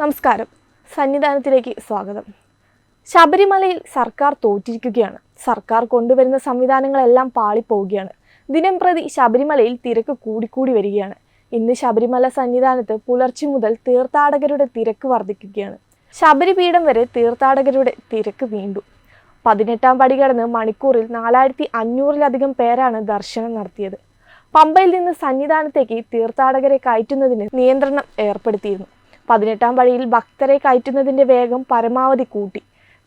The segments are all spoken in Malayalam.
നമസ്കാരം. സന്നിധാനത്തിലേക്ക് സ്വാഗതം. ശബരിമലയിൽ സർക്കാർ തോറ്റിരിക്കുകയാണ്. സർക്കാർ കൊണ്ടുവരുന്ന സംവിധാനങ്ങളെല്ലാം പാളിപ്പോവുകയാണ്. ദിനം പ്രതി ശബരിമലയിൽ തിരക്ക് കൂടിക്കൂടി വരികയാണ്. ഇന്ന് ശബരിമല സന്നിധാനത്ത് പുലർച്ചെ മുതൽ തീർത്ഥാടകരുടെ തിരക്ക് വർദ്ധിക്കുകയാണ് ശബരിപീഠം വരെ തീർത്ഥാടകരുടെ തിരക്ക് വീണ്ടു. പതിനെട്ടാം പടി കടന്ന് മണിക്കൂറിൽ നാലായിരത്തി അഞ്ഞൂറിലധികം പേരാണ് ദർശനം നടത്തിയത്. പമ്പയിൽ നിന്ന് സന്നിധാനത്തേക്ക് തീർത്ഥാടകരെ കയറ്റുന്നതിന് നിയന്ത്രണം ഏർപ്പെടുത്തിയിരുന്നു. പതിനെട്ടാം പടിയിൽ ഭക്തരെ കയറ്റുന്നതിന്റെ വേഗം പരമാവധി കൂട്ടി.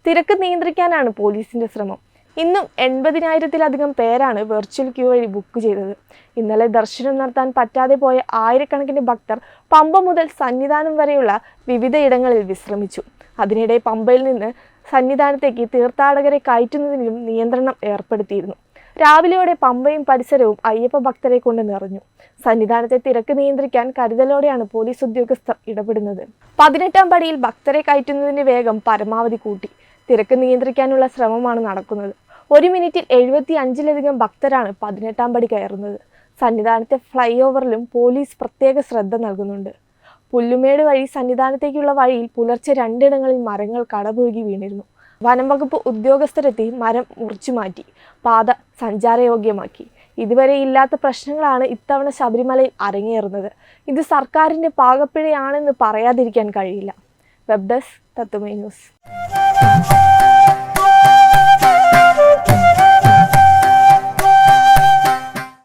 തിരക്ക് നിയന്ത്രിക്കാനാണ് പോലീസിന്റെ ശ്രമം. ഇന്നും എൺപതിനായിരത്തിലധികം പേരാണ് വെർച്വൽ ക്യൂ വഴി ബുക്ക് ചെയ്തത്. ഇന്നലെ ദർശനം നടത്താൻ പറ്റാതെ പോയ ആയിരക്കണക്കിന് ഭക്തർ പമ്പ മുതൽ സന്നിധാനം വരെയുള്ള വിവിധ ഇടങ്ങളിൽ വിശ്രമിച്ചു. അതിനിടെ പമ്പയിൽ നിന്ന് സന്നിധാനത്തേക്ക് തീർത്ഥാടകരെ കയറ്റുന്നതിനും നിയന്ത്രണം ഏർപ്പെടുത്തിയിരുന്നു. രാവിലെയോടെ പമ്പയും പരിസരവും അയ്യപ്പ ഭക്തരെ കൊണ്ട് നിറഞ്ഞു. സന്നിധാനത്തെ തിരക്ക് നിയന്ത്രിക്കാൻ കരുതലോടെയാണ് പോലീസ് ഉദ്യോഗസ്ഥർ ഇടപെടുന്നത്. പതിനെട്ടാം പടിയിൽ ഭക്തരെ കയറ്റുന്നതിന്റെ വേഗം പരമാവധി കൂട്ടി. തിരക്ക് നിയന്ത്രിക്കാനുള്ള ശ്രമമാണ് നടക്കുന്നത്. ഒരു മിനിറ്റിൽ എഴുപത്തി അഞ്ചിലധികം ഭക്തരാണ് പതിനെട്ടാം പടി കയറുന്നത്. സന്നിധാനത്തെ ഫ്ലൈ ഓവറിലും പോലീസ് പ്രത്യേക ശ്രദ്ധ നൽകുന്നുണ്ട്. പുല്ലുമേട് വഴി സന്നിധാനത്തേക്കുള്ള വഴിയിൽ പുലർച്ചെ രണ്ടിടങ്ങളിൽ മരങ്ങൾ കടപുഴുകി വീണിരുന്നു. വനം വകുപ്പ് ഉദ്യോഗസ്ഥരെത്തി മരം മുറിച്ചു മാറ്റി പാത സഞ്ചാരയോഗ്യമാക്കി. ഇതുവരെ ഇല്ലാത്ത പ്രശ്നങ്ങളാണ് ഇത്തവണ ശബരിമലയിൽ അരങ്ങേറുന്നത്. ഇത് സർക്കാരിന്റെ പാകപ്പിഴയാണെന്ന് പറയാതിരിക്കാൻ കഴിയില്ല. വെബ് ഡെസ്ക് തത്തുമൈ ന്യൂസ്.